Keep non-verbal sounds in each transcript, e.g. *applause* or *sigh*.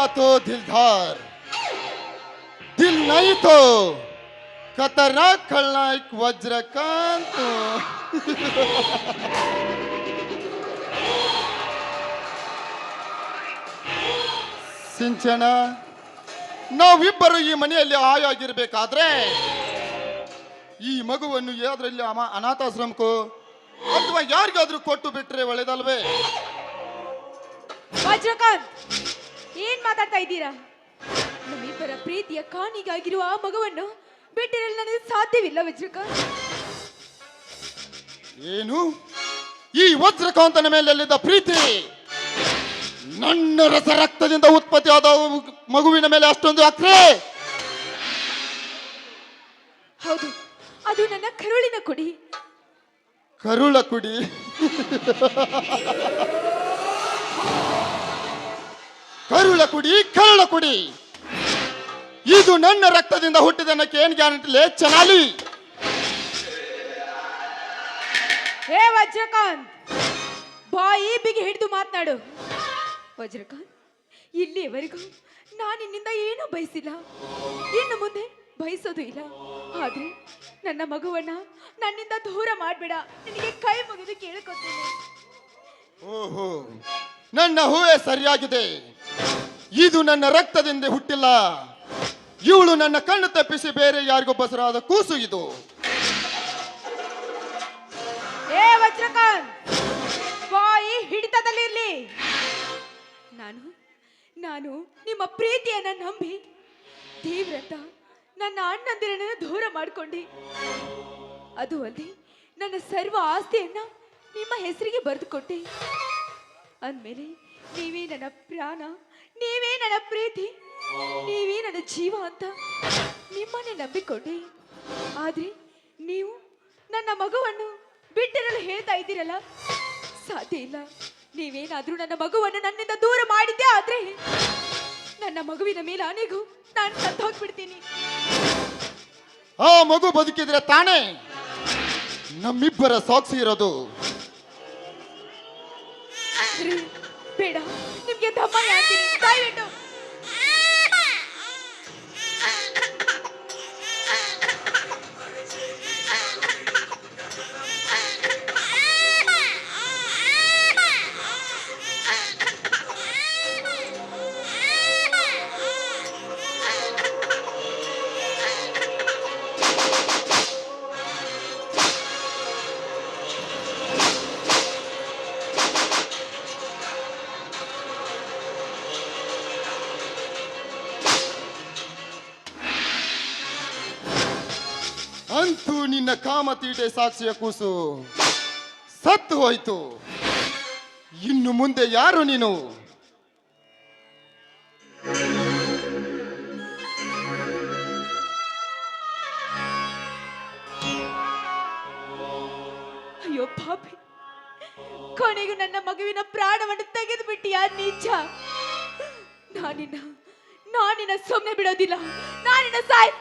दिया तो दिलदार दिल नहीं तो खतरनाक खलनायक वज्रकांत ಸಿಂಚನ ನಾವಿಬ್ಬರು ಈ ಮನೆಯಲ್ಲಿ ಹಾಯಾಗಿರ್ಬೇಕಾದ್ರೆ ಈ ಮಗುವನ್ನು ಯಾವ್ದ್ರಲ್ಲಿ ಅಮ ಅನಾಥಾಶ್ರಮಕ್ಕೋ ಅಥವಾ ಯಾರಿಗಾದ್ರೂ ಕೊಟ್ಟು ಬಿಟ್ರೆ ಒಳ್ಳೇದಲ್ವೇ ವಜ್ರಕಾಂತ್ ಏನ್ ಮಾತಾಡ್ತಾ ಇದ್ದೀರಾ? ನಮ್ಮಿಬ್ಬರ ಪ್ರೀತಿಯ ಕಾಣಿಗಾಗಿರುವ ಆ ಮಗುವನ್ನು ಬಿಟ್ಟಿರಲು ನನಗೆ ಸಾಧ್ಯವಿಲ್ಲ ವಜ್ರಕಾಂತ್ ಏನು? ಈ ವಜ್ರಕಾಂತನ ಮೇಲೆಲ್ಲಿದ್ದ ಪ್ರೀತಿ? ನನ್ನ ರಸ ರಕ್ತದಿಂದ ಉತ್ಪತ್ತಿಯಾದ ಮಗುವಿನ ಮೇಲೆ ಅಷ್ಟೊಂದು ಅಕ್ರೆ? ಹೌದು ಅದು ನನ್ನ ಕರುಳಿನ ಕುಡಿ. ಕರುಳ ಕುಡಿ. ಕರುಳ ಕುಡಿ ಕರುಳ ಕುಡಿ. ಇದು ನನ್ನ ರಕ್ತದಿಂದ ಹುಟ್ಟಿದನಕ್ಕೆ ಏನ್ ಗ್ಯಾರಂಟಿ ಚನಾಲಿ. ಹೇ ವಜ್ರಕಾಂತ್ ಬಾಯಿ ಬಿಗಿ ಹಿಡಿದು ಮಾತನಾಡು. ವಜ್ರಕಾಂತ್ ಇಲ್ಲಿವರೆಗೂ ನಾನು ನಿನ್ನಿಂದ ಏನೂ ಬಯಸಿಲ್ಲ. ಇನ್ನು ಮುಂದೆ ಬಯಸೋದು ಇಲ್ಲ. ಆದ್ರೆ ನನ್ನ ಮಗುವನ್ನ ನನ್ನಿಂದ ದೂರ ಮಾಡಬೇಡ. ನಿನಗೆ ಕೈ ಮುಗಿದು ಕೇಳ್ಕೊತೀನಿ. ಓಹೋ. ನನ್ನ ಹೂವೆ ಸರಿಯಾಗಿದೆ. ಇದು ನನ್ನ ರಕ್ತದಿಂದ ಹುಟ್ಟಿಲ್ಲ. ಇವಳು ನನ್ನ ಕಣ್ಣು ತಪ್ಪಿಸಿ ಬೇರೆ ಯಾರಿಗೂ ಬಸರಾದ ಕೂಸು ಇದು. ಏ ಹಿಡಿತದಲ್ಲಿರ್ಲಿ ನಾನು ನಾನು ನಿಮ್ಮ ಪ್ರೀತಿಯನ್ನ ನಂಬಿ ತೀವ್ರತ ನನ್ನ ಅಣ್ಣಂದಿರನ್ನ ದೂರ ಮಾಡ್ಕೊಂಡಿ. ಅದು ಅಲ್ಲಿ ನನ್ನ ಸರ್ವ ಆಸ್ತಿಯನ್ನ ನಿಮ್ಮ ಹೆಸರಿಗೆ ಬರೆದುಕೊಟ್ಟೆ. ಅಂದಮೇಲೆ, ನೀವೇ ನನ್ನ ಪ್ರಾಣ, ನೀವೇ ನನ್ನ ಪ್ರೀತಿ, ನೀವೇ ನನ್ನ ಜೀವ ಅಂತ ನಿಮ್ಮನ್ನೇ ನಂಬಿಕೊಂಡೆ. ಆದ್ರೆ ನೀವು ನನ್ನ ಮಗುವನ್ನು ಬಿಟ್ಟಿರಲು ಹೇಳ್ತಾ ಇದ್ದೀರಲ್ಲ, ಸಾಧ್ಯ ಇಲ್ಲ. ನೀವೇನಾದರೂ ನನ್ನ ಮಗುವನ್ನು ನನ್ನಿಂದ ದೂರ ಮಾಡಿದ್ದೆ ಆದ್ರೆ, ನನ್ನ ಮಗುವಿನ ಮೇಲೆ ಆನೆಗೂ ನಾನು ಸತ್ತು ಹೋಗ್ಬಿಡ್ತೀನಿ ಆ ಮಗು ಬದುಕಿದ್ರೆ ತಾನೇ ನಮ್ಮಿಬ್ಬರ ಸಾಕ್ಷಿ ಇರೋದು. ದಯವಿಟ್ಟು ನಿನ್ನ ಕಾಮತೀಟೆ ಸಾಕ್ಷಿಯ ಕೂಸು ಸತ್ತು ಹೋಯ್ತು. ಇನ್ನು ಮುಂದೆ ಯಾರು ನೀನು? ಅಯ್ಯೋ ಪಾಪಿ, ಕೊನೆಗೂ ನನ್ನ ಮಗುವಿನ ಪ್ರಾಣವನ್ನು ತೆಗೆದು ಬಿಟ್ಟಿಯಾ ನೀಚ ನಾನಿನ ನಾನಿನ ಸೊಮ್ಮೆ ಬಿಡೋದಿಲ್ಲ ನಾನಿನ ಸಾಯ್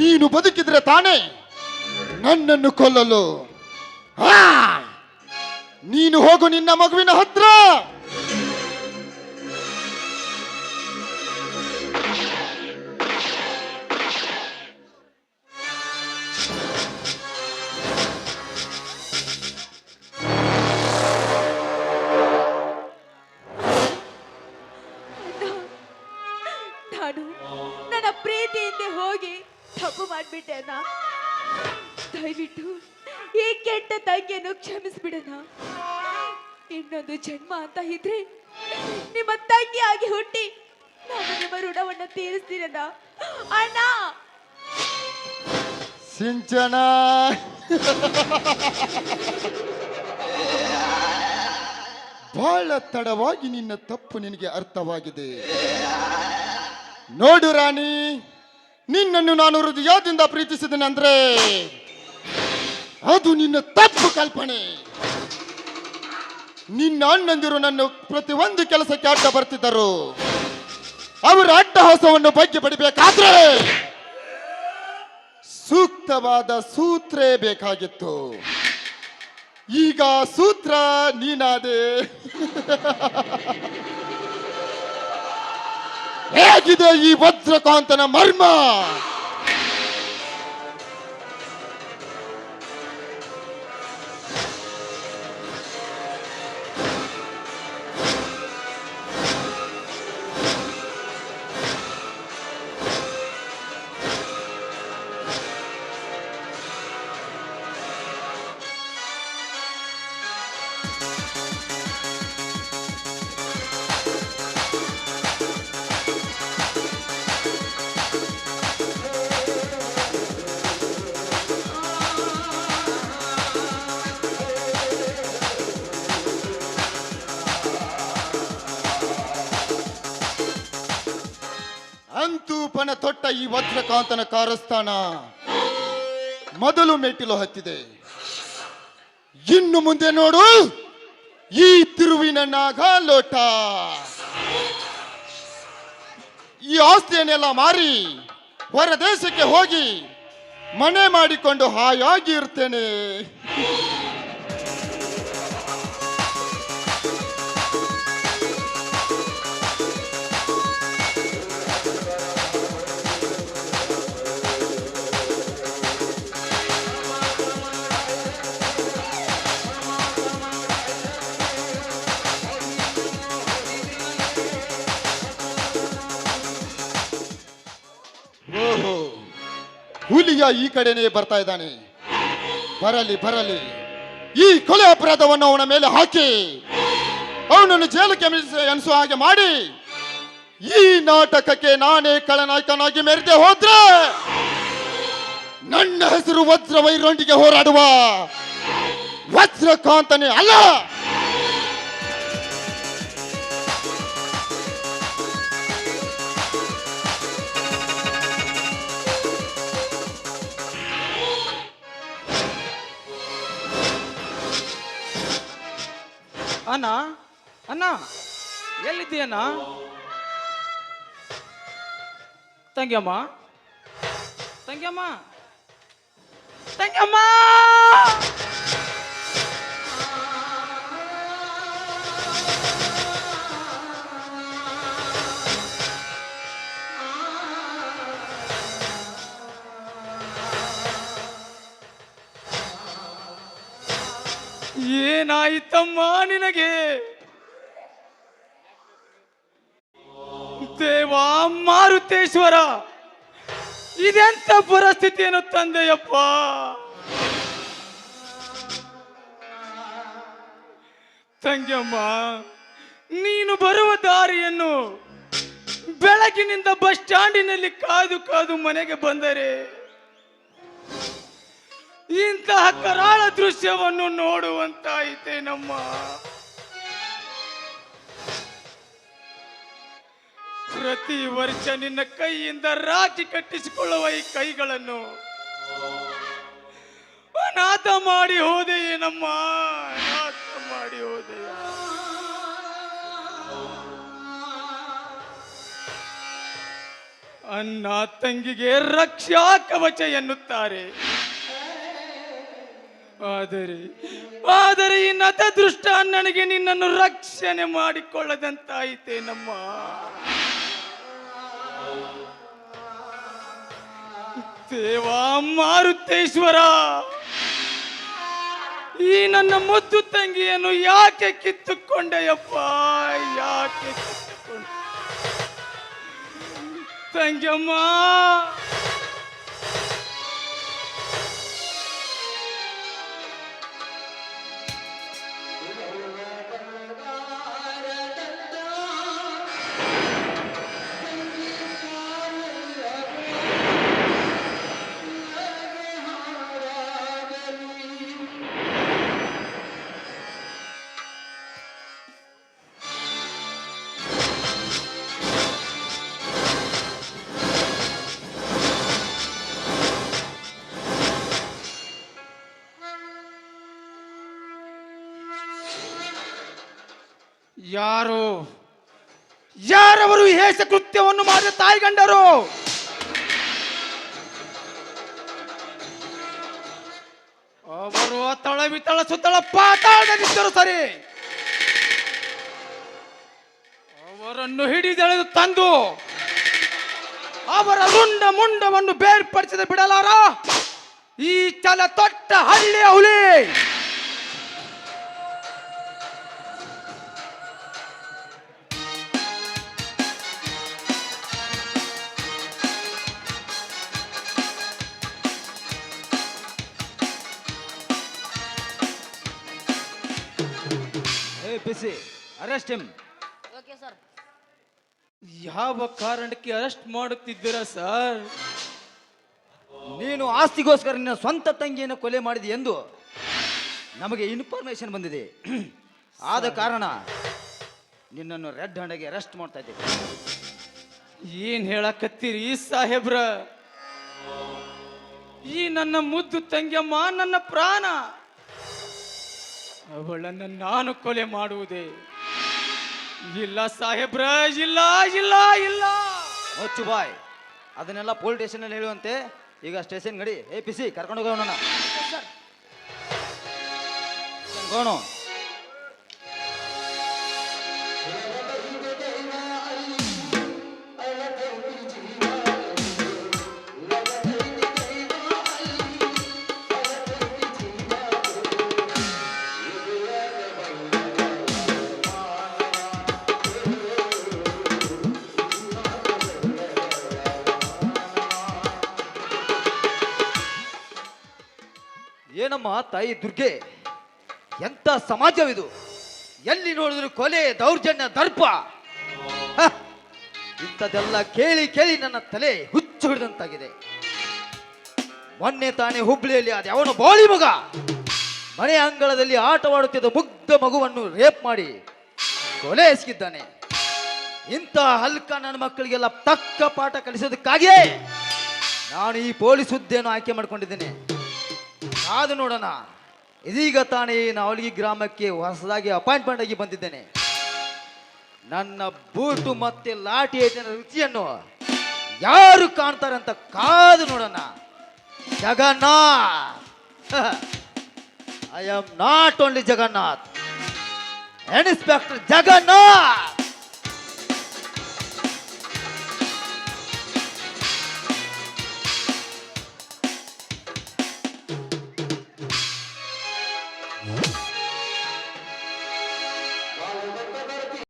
ನೀನು ಬದುಕಿದ್ರೆ ತಾನೇ ನನ್ನನ್ನು ಕೊಲ್ಲಲು! ನೀನು ಹೋಗು ನಿನ್ನ ಮಗುವಿನ ಹತ್ರ ನನ್ನ ಪ್ರೀತಿಯಿಂದ ಹೋಗಿ ತಪ್ಪು ಮಾಡ್ಬಿಟ್ಟೆ ಅಣ್ಣ ದಯವಿಟ್ಟು ಈ ಕೆಟ್ಟ ತಂಗಿಯನ್ನು ಕ್ಷಮಿಸ್ಬಿಡಣ. ಇನ್ನೊಂದು ಜನ್ಮ ಅಂತ ಇದ್ರೆ ನಿಮ್ಮ ತಂಗಿಯಾಗಿ ಹುಟ್ಟಿ ನಾನು ನಿಮ್ಮ ಋಣವನ್ನು ತೀರಿಸ್ತೀರಣ್ಣ ಅಣ್ಣ! ಸಿಂಚನ! ಬಹಳ ತಡವಾಗಿ ನಿನ್ನ ತಪ್ಪು ನಿನಗೆ ಅರ್ಥವಾಗಿದೆ. ನೋಡು ರಾಣಿ! ನಿನ್ನನ್ನು ನಾನು ಹೃದಯದಿಂದ ಪ್ರೀತಿಸಿದ್ದೇನೆ ಅಂದ್ರೆ ಅದು ನಿನ್ನ ತಪ್ಪು ಕಲ್ಪನೆ. ನಿನ್ನ ಅಣ್ಣಂದಿರು ನನ್ನ ಪ್ರತಿಯೊಂದು ಕೆಲಸಕ್ಕೆ ಅಡ್ಡ ಬರ್ತಿದ್ದರು. ಅವರ ಅಟ್ಟಹಾಸವನ್ನು ಬಗ್ಗೆ ಪಡಿಬೇಕಾದ್ರೆ ಸೂಕ್ತವಾದ ಸೂತ್ರೇ ಬೇಕಾಗಿತ್ತು. ಈಗ ಸೂತ್ರ ನೀನಾದೆ. *laughs* ಹೇಗಿದೆ ಈ ವಜ್ರಕಾಂತನ ಮರ್ಮ? ಅಂತೂ ಪಣ ತೊಟ್ಟ ಈ ವಜ್ರಕಾಂತನ ಕಾರಸ್ಥಾನ. ಮೊದಲು ಮೆಟ್ಟಿಲು ಹತ್ತಿದೆ. ಇನ್ನು ಮುಂದೆ ನೋಡು, ಈ ತಿರುವಿನ ನಾಗ ಲೋಟ ಈ ಆಸ್ತಿಯನ್ನೆಲ್ಲ ಮಾರಿ ಹೊರ ದೇಶಕ್ಕೆ ಹೋಗಿ ಮನೆ ಮಾಡಿಕೊಂಡು ಹಾಯಾಗಿ ಇರ್ತೇನೆ ಹುಲಿಯ ಈ ಕಡೆನೇ ಬರ್ತಾ ಇದ್ದಾನೆ. ಬರಲಿ ಬರಲಿ. ಈ ಕೊಲೆ ಅಪರಾಧವನ್ನು ಅವನ ಮೇಲೆ ಹಾಕಿ, ಅವನನ್ನು ಜೈಲಕ್ಕೆ ಎನಿಸುವ ಹಾಗೆ ಮಾಡಿ, ಈ ನಾಟಕಕ್ಕೆ ನಾನೇ ಕಳನಾಯಕನಾಗಿ ಮೆರೆದೆ ಹೋದ್ರೆ, ನನ್ನ ಹೆಸರು ವಜ್ರ ವೈರೊಂದಿಗೆ ಹೋರಾಡುವ ವಜ್ರಕಾಂತನೇ ಅಲ್ಲ. ಅಣ್ಣ ಅಣ್ಣ ಎಲ್ಲಿದ್ದೀಯಣ್ಣ? ತಂಗಿಯಮ್ಮ ತಂಗಿಯಮ್ಮ ತಂಗ್ಯಮ್ಮ! ಏನಾಯಿತಮ್ಮ ನಿನಗೆ? ದೇವಾ ಮಾರುತೇಶ್ವರ, ಇದೆಂತ ಪರಿಸ್ಥಿತಿಯನ್ನು ತಂದೆಯಪ್ಪ? ತಂಗಿಯಮ್ಮ, ನೀನು ಬರುವ ದಾರಿಯನ್ನು ಬೆಳಗಿನಿಂದ ಬಸ್ ಸ್ಟ್ಯಾಂಡಿನಲ್ಲಿ ಕಾದು ಕಾದು ಮನೆಗೆ ಬಂದರೆ ಇಂತಹ ಕರಾಳ ದೃಶ್ಯವನ್ನು ನೋಡುವಂತಾಯಿತೆ ನಮ್ಮ ಪ್ರತಿ ವರ್ಷ ನಿನ್ನ ಕೈಯಿಂದ ರಾಜಿ ಕಟ್ಟಿಸಿಕೊಳ್ಳುವ ಈ ಕೈಗಳನ್ನು ಅನಾಥ ಮಾಡಿ ಹೋದೆಯೇ ನಮ್ಮ, ಅನಾಥ ಮಾಡಿ ಹೋದೆಯ. ಅನ್ನ ತಂಗಿಗೆ ರಕ್ಷಾ ಕವಚ ಎನ್ನುತ್ತಾರೆ. ಆದರೆ ಆದರೆ ಈ ನತದೃಷ್ಟ ನನಗೆ ನಿನ್ನನ್ನು ರಕ್ಷಣೆ ಮಾಡಿಕೊಳ್ಳದಂತಾಯಿತೆ ನಮ್ಮ. ದೇವಾ ಮಾರುತೇಶ್ವರ, ಈ ನನ್ನ ಮುದ್ದು ತಂಗಿಯನ್ನು ಯಾಕೆ ಕಿತ್ತುಕೊಂಡೆಯಪ್ಪ? ಯಾಕೆ ಕಿತ್ತುಕೊಂಡೆ? ತಂಗಿಯಮ್ಮ ಯಾರು? ಯಾರವರು ಹೇಸ ಕೃತ್ಯವನ್ನು ಮಾಡಿದ ತಾಯಿಗಂಡರು? ಅವರು ತಳ ಬಿತ್ತಳ ಸುತ್ತಳ ಪಾತಾಳದಲ್ಲಿದ್ದರು ಸರಿ. ಅವರನ್ನು ಹಿಡಿದೆಳೆದು ತಂದು ಅವರ ರುಂಡ ಮುಂಡವನ್ನು ಬೇರ್ಪಡಿಸಿದ ಬಿಡಲಾರ ಈ ಚಲ ತೊಟ್ಟ ಹಳ್ಳಿಯ ಹುಲಿ. Arrest ಹಿಮ್ ಓಕೆ ಸರ್ ಯಾವ ಕಾರಣಕ್ಕೆ ಅರೆಸ್ಟ್ ಮಾಡುತ್ತಿದ್ದೀರಾ ಸರ್ ನೀನು ಆಸ್ತಿಗೋಸ್ಕರ ನಿನ್ನ ಸ್ವಂತ ತಂಗಿಯನ್ನು ಕೊಲೆ ಮಾಡಿದೆ ಎಂದು ನಮಗೆ ಇನ್ಫಾರ್ಮೇಶನ್ ಬಂದಿದೆ. ಆದ ಕಾರಣ ನಿನ್ನನ್ನು ರೆಡ್ ಹ್ಯಾಂಡಗೆ ಅರೆಸ್ಟ್ ಮಾಡ್ತಾ ಇದ್ದೇವೆ. ಏನ್ ಹೇಳಕತ್ತೀರಿ ಸಾಹೇಬ್ರ? ಈ ನನ್ನ ಮುದ್ದು ತಂಗಿಯಮ್ಮ ನನ್ನ ಪ್ರಾಣ. ಅವಳನ್ನು ನಾನು ಕೊಲೆ ಮಾಡುವುದೇ ಇಲ್ಲ ಸಾಹೇಬ್ರ ಇಲ್ಲ ಇಲ್ಲ ಇಲ್ಲ ಮುಚ್ಚು ಬಾಯ್. ಅದನ್ನೆಲ್ಲ ಪೊಲೀಸ್ ಸ್ಟೇಷನಲ್ಲಿ ಹೇಳುವಂತೆ ಈಗ ಸ್ಟೇಷನ್ ಗಡಿ. ಏ ಪಿ ಸಿ ಕರ್ಕೊಂಡು ಹೋಗೋಣ ಏನಮ್ಮ ತಾಯಿ ದುರ್ಗೆ, ಎಂತ ಸಮಾಜವಿದು? ಎಲ್ಲಿ ನೋಡಿದ್ರು ಕೊಲೆ, ದೌರ್ಜನ್ಯ, ದರ್ಪ? ಇಂಥದ್ದೆಲ್ಲ ಕೇಳಿ ಕೇಳಿ ನನ್ನ ತಲೆ ಹುಚ್ಚು ಹಿಡಿದಂತಾಗಿದೆ. ಮೊನ್ನೆ ತಾನೇ ಹುಬ್ಳಿಯಲ್ಲಿ ಆದ ಅವನು ಬಾಳಿ ಮಗ, ಮನೆ ಅಂಗಳದಲ್ಲಿ ಆಟವಾಡುತ್ತಿದ್ದ ಮುಗ್ಧ ಮಗುವನ್ನು ರೇಪ್ ಮಾಡಿ ಕೊಲೆ ಎಸಗಿದ್ದಾನೆ. ಇಂಥ ಹಲ್ಕ ನನ್ನ ಮಕ್ಕಳಿಗೆಲ್ಲ ತಕ್ಕ ಪಾಠ ಕಲಿಸೋದಕ್ಕಾಗಿಯೇ ನಾನು ಈ ಪೊಲೀಸ್ ಹುದ್ದೆಯನ್ನು ಆಯ್ಕೆ ಮಾಡ್ಕೊಂಡಿದ್ದೇನೆ. ಕಾದು ನೋಡೋಣ. ಇದೀಗ ತಾನೇ ನಾವಲ್ಗಿ ಗ್ರಾಮಕ್ಕೆ ಹೊಸದಾಗಿ ಅಪಾಯಿಂಟ್ಮೆಂಟ್ ಆಗಿ ಬಂದಿದ್ದೇನೆ. ನನ್ನ ಬೂಟು ಮತ್ತೆ ಲಾಠಿ ಏಟಿನ ರುಚಿಯನ್ನು ಯಾರು ಕಾಣ್ತಾರೆ ಅಂತ ಕಾದು ನೋಡೋಣ. Jagannath. I am not only Jagannath. Inspector Jagannath.